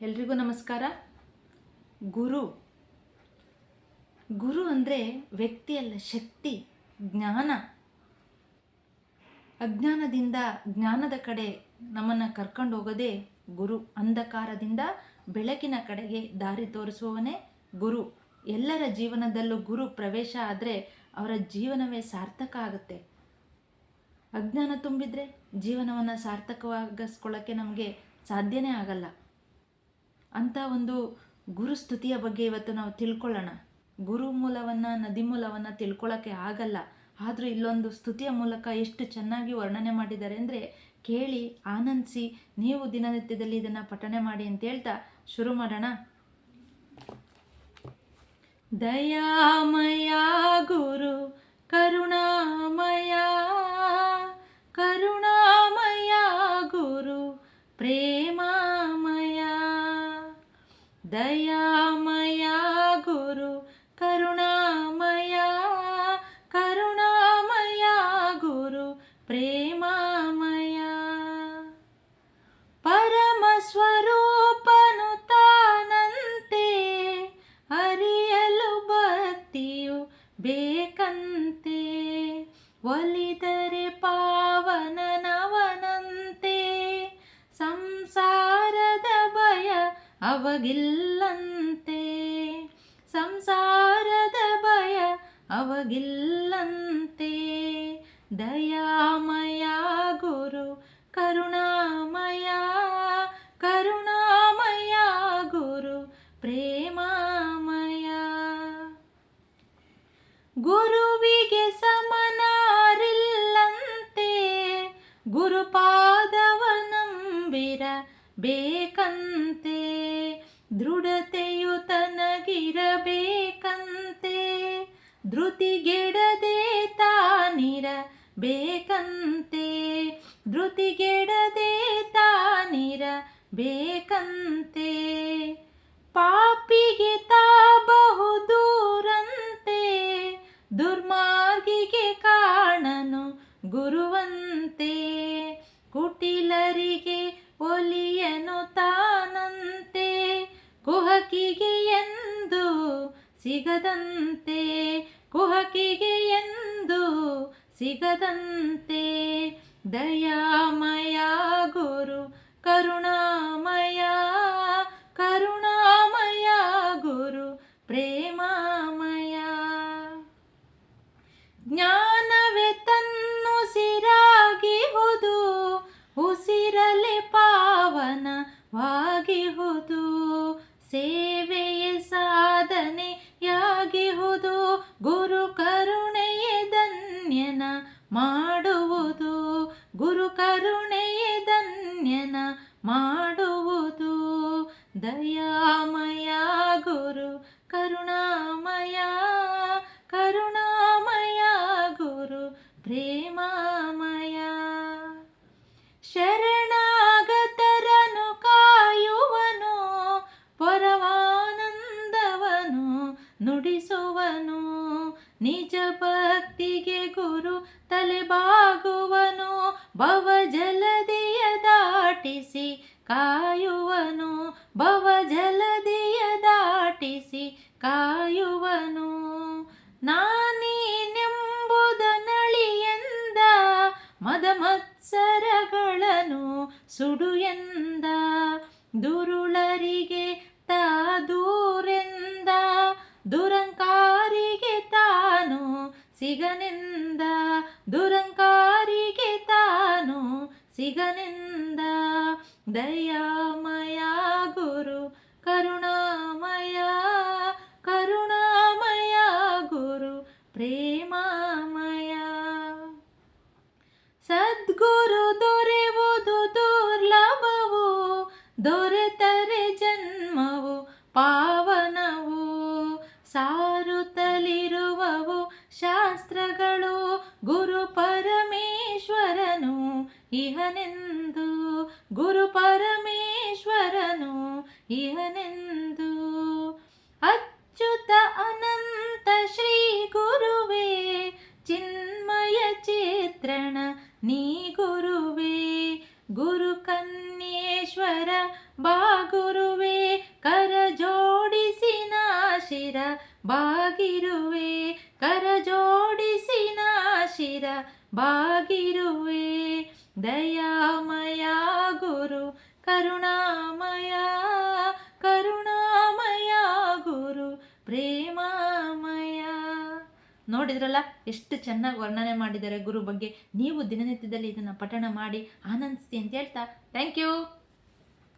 ಎಲ್ರಿಗೂ ನಮಸ್ಕಾರ. ಗುರು. ಗುರು ಅಂದರೆ ವ್ಯಕ್ತಿಯಲ್ಲ ಶಕ್ತಿ, ಜ್ಞಾನ. ಅಜ್ಞಾನದಿಂದ ಜ್ಞಾನದ ಕಡೆ ನಮ್ಮನ್ನು ಕರ್ಕೊಂಡು ಹೋಗೋದೇ ಗುರು. ಅಂಧಕಾರದಿಂದ ಬೆಳಕಿನ ಕಡೆಗೆ ದಾರಿ ತೋರಿಸುವವನೇ ಗುರು. ಎಲ್ಲರ ಜೀವನದಲ್ಲೂ ಗುರು ಪ್ರವೇಶ ಆದರೆ ಅವರ ಜೀವನವೇ ಸಾರ್ಥಕ ಆಗುತ್ತೆ. ಅಜ್ಞಾನ ತುಂಬಿದರೆ ಜೀವನವನ್ನು ಸಾರ್ಥಕವಾಗಿಸ್ಕೊಳ್ಳೋಕ್ಕೆ ನಮಗೆ ಸಾಧ್ಯನೇ ಆಗಲ್ಲ. ಅಂಥ ಒಂದು ಗುರುಸ್ತುತಿಯ ಬಗ್ಗೆ ಇವತ್ತು ನಾವು ತಿಳ್ಕೊಳ್ಳೋಣ. ಗುರು ಮೂಲವನ್ನು, ನದಿ ಮೂಲವನ್ನು ತಿಳ್ಕೊಳ್ಳೋಕ್ಕೆ ಆಗಲ್ಲ. ಆದರೂ ಇಲ್ಲೊಂದು ಸ್ತುತಿಯ ಮೂಲಕ ಎಷ್ಟು ಚೆನ್ನಾಗಿ ವರ್ಣನೆ ಮಾಡಿದ್ದಾರೆ ಅಂದರೆ, ಕೇಳಿ, ಆನಂದಿಸಿ, ನೀವು ದಿನನಿತ್ಯದಲ್ಲಿ ಇದನ್ನು ಪಠಣೆ ಮಾಡಿ ಅಂತ ಹೇಳ್ತಾ ಶುರು ಮಾಡೋಣ. ದಯಾಮಯ ದಯಾಮಯ ಗುರು ಕರುಣಾಮಯ ಕರುಣಾಮಯ ಗುರು ಪ್ರೇಮಾಮಯ ಪರಮ ಸ್ವರೂಪನು ತಾನಂತೆ ಅರಿಯಲು ಭಕ್ತಿಯು ಬೇಕಂತೆ ಒಲಿದರೆ ಅವಗಿಲ್ಲಂತೆ. ಸಂಸಾರದ ಭಯ ಅವಗಿಲ್ಲಂತೆ. ದಯಾಮಯ ಗುರು ಕರುಣಾಮಯ ಕರುಣಾಮಯ ಗುರು ಪ್ರೇಮಾಮಯ. ಗುರುವಿಗೆ ಸಮನಾರಿಲ್ಲಂತೆ. ಗುರುಪಾದವನಂಬಿರ ಬೇಕಂತೆ ದೃಢತೆಯು ತನಗಿರಬೇಕಂತೆ. ಧೃತಿಗೆಡದೆ ತಾನಿರ ಬೇಕಂತೆ ಧೃತಿಗೆಡದೆ ತಾನಿರ ಸಿಗದಂತೆ ಕುಹಕಿಗೆ ಎಂದು ಸಿಗದಂತೆ. ದಯಾಮಯ ಗುರು, ಕರುಣಾಮಯ ಕರುಣಾಮಯ ಗುರು, ಪ್ರೇಮಾಮಯ. ಜ್ಞಾನವೇ ತನ್ನು ಸಿರಾಗಿಹುದು, ಉಸಿರಲೆ ಪಾವನವಾಗಿಹುದು. ಸೇವೆಯೇ ಗುರು ಕರುಣೆಯ ಧನ್ಯನ ಮಾಡುವುದು. ಗುರು ಕರುಣೆಯೇ ಧನ್ಯನ ಮಾಡುವುದು. ದಯಾಮಯ ನಿಜ ಭಕ್ತಿಗೆ ಗುರು ತಲೆಬಾಗುವನು ಭವ ಜಲದಿಯ ದಾಟಿಸಿ ಕಾಯುವನು ಭವ ಜಲದಿಯ ದಾಟಿಸಿ ಕಾಯುವನು. ನಾನೀನೆಂಬುದನಳಿಯಂದ ಮದಮತ್ಸರಗಳನ್ನು ಮದ ಮತ್ಸರಗಳನ್ನು ಸುಡು ಎಂದ. ದುರುಳರಿಗೆ ಸಿಗನೆಂದ ದುರಂಕಾರಿಗೆ ತಾನು ಸಿಗನೆಂದ ದಯಾಮಯ ಗುರು ಕರುಣಾಮಯ ಗುರು ಪರಮೇಶ್ವರನು ಇಹನೆಂದು. ಗುರು ಪರಮೇಶ್ವರನು ಇಹನೆಂದು. ಅಚ್ಯುತ ಅನಂತ ಶ್ರೀ ಗುರುವೇ, ಚಿನ್ಮಯ ಚಿತ್ರಣ, ನೀ ಗುರುವೇ. ಗುರು ಕನ್ಯೇಶ್ವರ ಬಾ ಗುರುವೇ. ಕರ ಜೋಡಿಸಿನ ಶಿರ, ಬಾಗಿರುವೆ. ಬಾಗಿರುವೆ. ದಯಾಮಯ ಗುರು, ಕರುಣಾಮಯ ಕರುಣಾಮಯ ಗುರು, ಪ್ರೇಮಾಮಯ. ನೋಡಿದ್ರಲ್ಲ ಎಷ್ಟು ಚೆನ್ನಾಗಿ ವರ್ಣನೆ ಮಾಡಿದ್ದಾರೆ ಗುರು ಬಗ್ಗೆ. ನೀವು ದಿನನಿತ್ಯದಲ್ಲಿ ಇದನ್ನು ಪಠಣ ಮಾಡಿ ಆನಂದಿಸಿ ಅಂತ ಹೇಳ್ತಾ. Thank you